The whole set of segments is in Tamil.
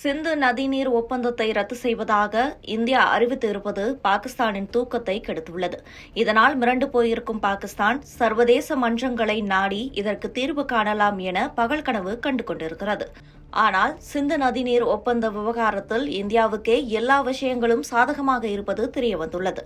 சிந்து நதிநீர் ஒப்பந்தத்தை ரத்து செய்வதாக இந்தியா அறிவித்திருப்பது பாகிஸ்தானின் தூக்கத்தை கெடுத்துள்ளது. இதனால் மிரண்டு போயிருக்கும் பாகிஸ்தான் சர்வதேச மன்றங்களை நாடி இதற்கு தீர்வு காணலாம் என பகல் கனவு கண்டு கொண்டிருக்கிறது ஆனால் சிந்து நதிநீர் ஒப்பந்த விவகாரத்தில் இந்தியாவுக்கே எல்லா விஷயங்களும் சாதகமாக இருப்பது தெரியவந்துள்ளது.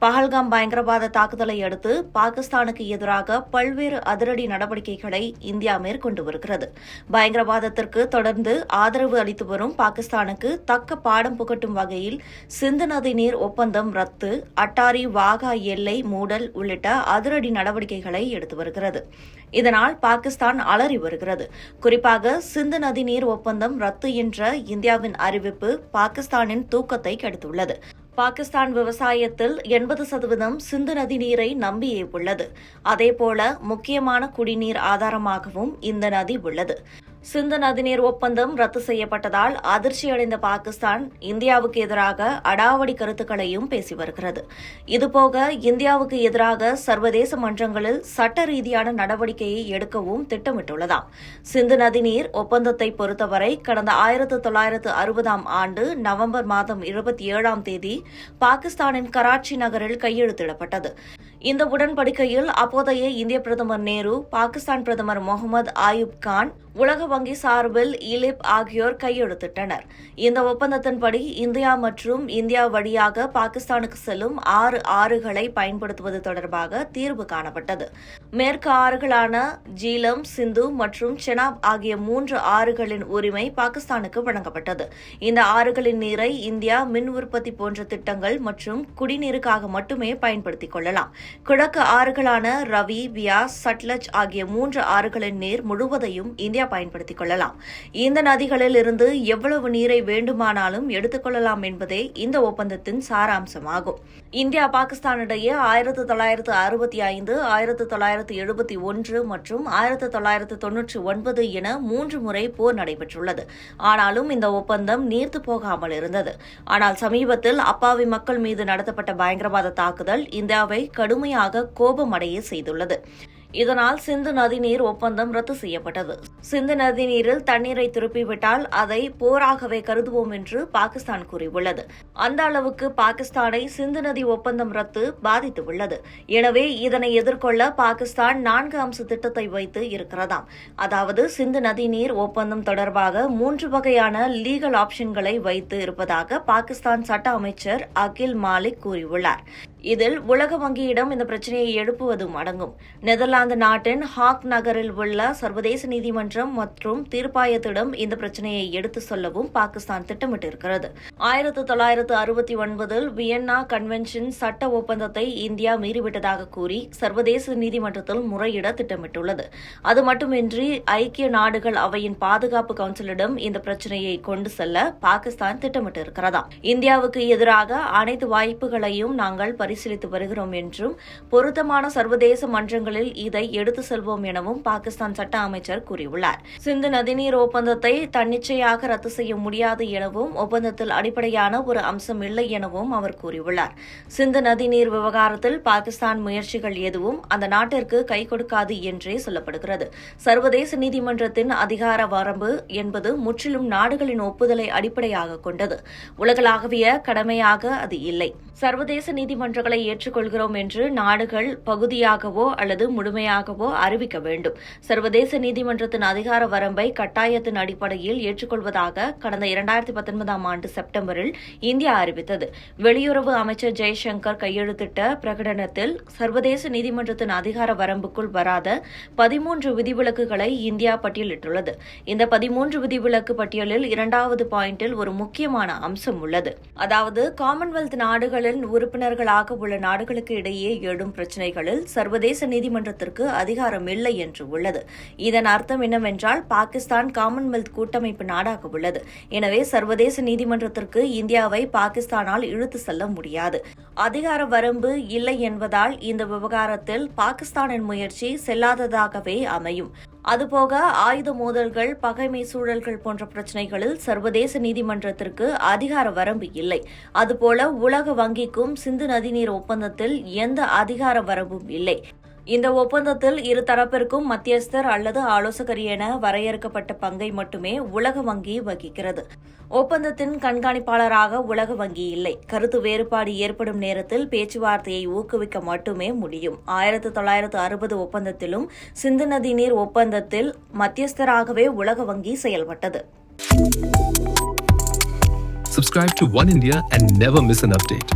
பஹல்காம் பயங்கரவாத தாக்குதலை அடுத்து பாகிஸ்தானுக்கு எதிராக பல்வேறு அதிரடி நடவடிக்கைகளை இந்தியா மேற்கொண்டு வருகிறது பயங்கரவாதத்திற்கு தொடர்ந்து ஆதரவு அளித்து வரும் பாகிஸ்தானுக்கு தக்க பாடம் புகட்டும் வகையில் சிந்து நதிநீர் ஒப்பந்தம் ரத்து அட்டாரி வாகா எல்லை மூடல் உள்ளிட்ட அதிரடி நடவடிக்கைகளை எடுத்து வருகிறது. இதனால் பாகிஸ்தான் அலறி வருகிறது. குறிப்பாக சிந்து நதி நீர் ஒப்பந்தம் ரத்து என்ற இந்தியாவின் அறிவிப்பு பாகிஸ்தானின் தூக்கத்தை கெடுத்துள்ளது. பாகிஸ்தான் விவசாயத்தில் எண்பது சதவீதம் சிந்து நதி நீரை நம்பியே உள்ளது. அதேபோல முக்கியமான குடிநீர் ஆதாரமாகவும் இந்த நதி உள்ளது. சிந்து நதிநீர் ஒப்பந்தம் ரத்து செய்யப்பட்டதால் அதிர்ச்சியடைந்த பாகிஸ்தான் இந்தியாவுக்கு எதிராக அடாவடி கருத்துக்களையும் பேசி வருகிறது. இதுபோக இந்தியாவுக்கு எதிராக சர்வதேச மன்றங்களில் சட்ட ரீதியான நடவடிக்கையை எடுக்கவும் திட்டமிட்டுள்ளதாம். சிந்து நதிநீர் ஒப்பந்தத்தை பொறுத்தவரை கடந்த ஆயிரத்து தொள்ளாயிரத்து அறுபதாம் ஆண்டு நவம்பர் மாதம் இருபத்தி ஏழாம் தேதி பாகிஸ்தானின் கராச்சி நகரில் கையெழுத்திடப்பட்டது. இந்த உடன்படிக்கையில் அப்போதைய இந்திய பிரதமர் நேரு பாகிஸ்தான் பிரதமர் முகமது ஆயுப் கான் உலக வங்கி சார்பில் இலிப் ஆகியோர் கையெழுத்திட்டனர். இந்த ஒப்பந்தத்தின்படி இந்தியா மற்றும் இந்தியா வழியாக பாகிஸ்தானுக்கு செல்லும் ஆறு ஆறுகளை பயன்படுத்துவது தொடர்பாக தீர்வு காணப்பட்டது. மேற்கு ஆறுகளான ஜீலம் சிந்து மற்றும் செனாப் ஆகிய மூன்று ஆறுகளின் உரிமை பாகிஸ்தானுக்கு வழங்கப்பட்டது. இந்த ஆறுகளின் நீரை இந்தியா மின் உற்பத்தி போன்ற திட்டங்கள் மற்றும் குடிநீருக்காக மட்டுமே பயன்படுத்திக் கொள்ளலாம். கிழக்கு ஆறுகளான ரவி பியாஸ் சட்லஜ் ஆகிய மூன்று ஆறுகளின் நீர் முழுவதையும் இந்தியா பயன்படுத்திக் கொள்ளலாம். இந்த நதிகளில் இருந்து எவ்வளவு நீரை வேண்டுமானாலும் எடுத்துக்கொள்ளலாம் என்பதே இந்த ஒப்பந்தத்தின் சாராம்சமாகும். இந்தியா பாகிஸ்தானிடையே ஆயிரத்து தொள்ளாயிரத்து அறுபத்தி ஐந்து ஆயிரத்து தொள்ளாயிரத்து எழுபத்தி ஒன்று மற்றும் ஆயிரத்து தொள்ளாயிரத்து தொன்னூற்றி ஒன்பது என மூன்று முறை போர் நடைபெற்றுள்ளது. ஆனாலும் இந்த ஒப்பந்தம் நீர்த்து போகாமல் இருந்தது. ஆனால் சமீபத்தில் அப்பாவி மக்கள் மீது நடத்தப்பட்ட பயங்கரவாத தாக்குதல் இந்தியாவை கடுமையாக கோபமடைய செய்துள்ளது. இதனால் சிந்து நதிநீர் ஒப்பந்தம் ரத்து செய்யப்பட்டது. சிந்து நதிநீரில் தண்ணீரை திருப்பிவிட்டால் அதை போராகவே கருதுவோம் என்று பாகிஸ்தான் கூறியுள்ளது. அந்த அளவுக்கு பாகிஸ்தானை சிந்து நதி ஒப்பந்தம் ரத்து பாதித்துள்ளது. எனவே இதனை எதிர்கொள்ள பாகிஸ்தான் நான்கு அம்ச திட்டத்தை வைத்து இருக்கிறதாம். அதாவது சிந்து நதிநீர் ஒப்பந்தம் தொடர்பாக மூன்று வகையான லீகல் ஆப்ஷன்களை வைத்து இருப்பதாக பாகிஸ்தான் சட்ட அமைச்சர் அகில் மாலிக் கூறியுள்ளார். இதில் உலக வங்கியிடம் இந்த பிரச்சனையை எழுப்புவதும் அடங்கும். நெதர்லாந்து நாட்டின் ஹாக் நகரில் உள்ள சர்வதேச நீதிமன்றம் மற்றும் தீர்ப்பாயத்திடம் இந்த பிரச்சனையை எடுத்து சொல்லவும் பாகிஸ்தான் திட்டமிட்டிருக்கிறது. ஆயிரத்து தொள்ளாயிரத்து அறுபத்தி ஒன்பதில் வியன்னா கன்வென்ஷன் சட்ட ஒப்பந்தத்தை இந்தியா மீறிவிட்டதாக கூறி சர்வதேச நீதிமன்றத்தில் முறையிட திட்டமிட்டுள்ளது. அது மட்டுமின்றி ஐக்கிய நாடுகள் அவையின் பாதுகாப்பு கவுன்சிலிடம் இந்த பிரச்சனையை கொண்டு செல்ல பாகிஸ்தான் திட்டமிட்டிருக்கிறதா? இந்தியாவுக்கு எதிராக அனைத்து வாய்ப்புகளையும் நாங்கள் பரிசீலித்து வருகிறோம் என்றும் பொருத்தமான சர்வதேச மன்றங்களில் இதை எடுத்து செல்வோம் எனவும் பாகிஸ்தான் சட்ட அமைச்சர் கூறியுள்ளார். சிந்து நதிநீர் ஒப்பந்தத்தை தன்னிச்சையாக ரத்து செய்ய முடியாது எனவும் ஒப்பந்தத்தில் அடிப்படையான ஒரு அம்சம் இல்லை எனவும் அவர் கூறியுள்ளார். சிந்து நதிநீர் விவகாரத்தில் பாகிஸ்தான் முயற்சிகள் எதுவும் அந்த நாட்டிற்கு கை கொடுக்காது என்றே சொல்லப்படுகிறது. சர்வதேச நீதிமன்றத்தின் அதிகார வரம்பு என்பது முற்றிலும் நாடுகளின் ஒப்புதலை அடிப்படையாக கொண்டது. உலகளாவிய கடமையாக அது இல்லை. சர்வதேச நீதிமன்றங்களை ஏற்றுக்கொள்கிறோம் என்று நாடுகள் பகுதியாகவோ அல்லது முழுமையாகவோ அறிவிக்க வேண்டும். சர்வதேச நீதிமன்றத்தின் அதிகார வரம்பை கட்டாயத்தின் அடிப்படையில் ஏற்றுக்கொள்வதாக கடந்த இரண்டாயிரத்தி பத்தொன்பதாம் ஆண்டு செப்டம்பரில் இந்தியா அறிவித்தது. வெளியுறவு அமைச்சர் ஜெய்சங்கர் கையெழுத்திட்ட பிரகடனத்தில் சர்வதேச நீதிமன்றத்தின் அதிகார வரம்புக்குள் வராத பதிமூன்று விதிவிலக்குகளை இந்தியா பட்டியலிட்டுள்ளது. இந்த பதிமூன்று விதிவிலக்கு பட்டியலில் இரண்டாவது பாயிண்டில் ஒரு முக்கியமான அம்சம் உள்ளது. அதாவது காமன்வெல்த் நாடுகளின் உறுப்பினர்களாக உள்ள நாடுகளுக்கு இடையே எழும் பிரச்சினைகளில் சர்வதேச நீதிமன்றத்திற்கு அதிகாரம் இல்லை என்று உள்ளது. இதன் அர்த்தம் என்னவென்றால் பாகிஸ்தான் காமன்வெல்த் கூட்டமைப்பு நாடாக உள்ளது. எனவே சர்வதேச நீதிமன்றத்திற்கு இந்தியாவை பாகிஸ்தானால் இழுத்து செல்ல முடியாது. அதிகார வரம்பு இல்லை என்பதால் இந்த விவகாரத்தில் பாகிஸ்தானின் முயற்சி செல்லாததாகவே அமையும். அதுபோக ஆயுத மோதல்கள் பகைமை சூழல்கள் போன்ற பிரச்சினைகளில் சர்வதேச நீதிமன்றத்திற்கு அதிகார வரம்பு இல்லை. அதுபோல உலக வங்கிக்கும் சிந்து நதிநீர் ஒப்பந்தத்தில் எந்த அதிகார வரம்பும் இல்லை. இந்த ஒப்பந்தத்தில் இரு தரப்பிற்கும் மத்தியஸ்தர் அல்லது ஆலோசகர் என வரையறுக்கப்பட்ட பங்கை மட்டுமே உலக வங்கி வகிக்கிறது. ஒப்பந்தத்தின் கண்காணிப்பாளராக உலக வங்கி இல்லை. கருத்து வேறுபாடு ஏற்படும் நேரத்தில் பேச்சுவார்த்தையை ஊக்குவிக்க மட்டுமே முடியும். ஆயிரத்து தொள்ளாயிரத்து அறுபது ஒப்பந்தத்திலும் சிந்து நதி நீர் ஒப்பந்தத்தில் மத்தியஸ்தராகவே உலக வங்கி செயல்பட்டது. Subscribe to One India and never miss an update.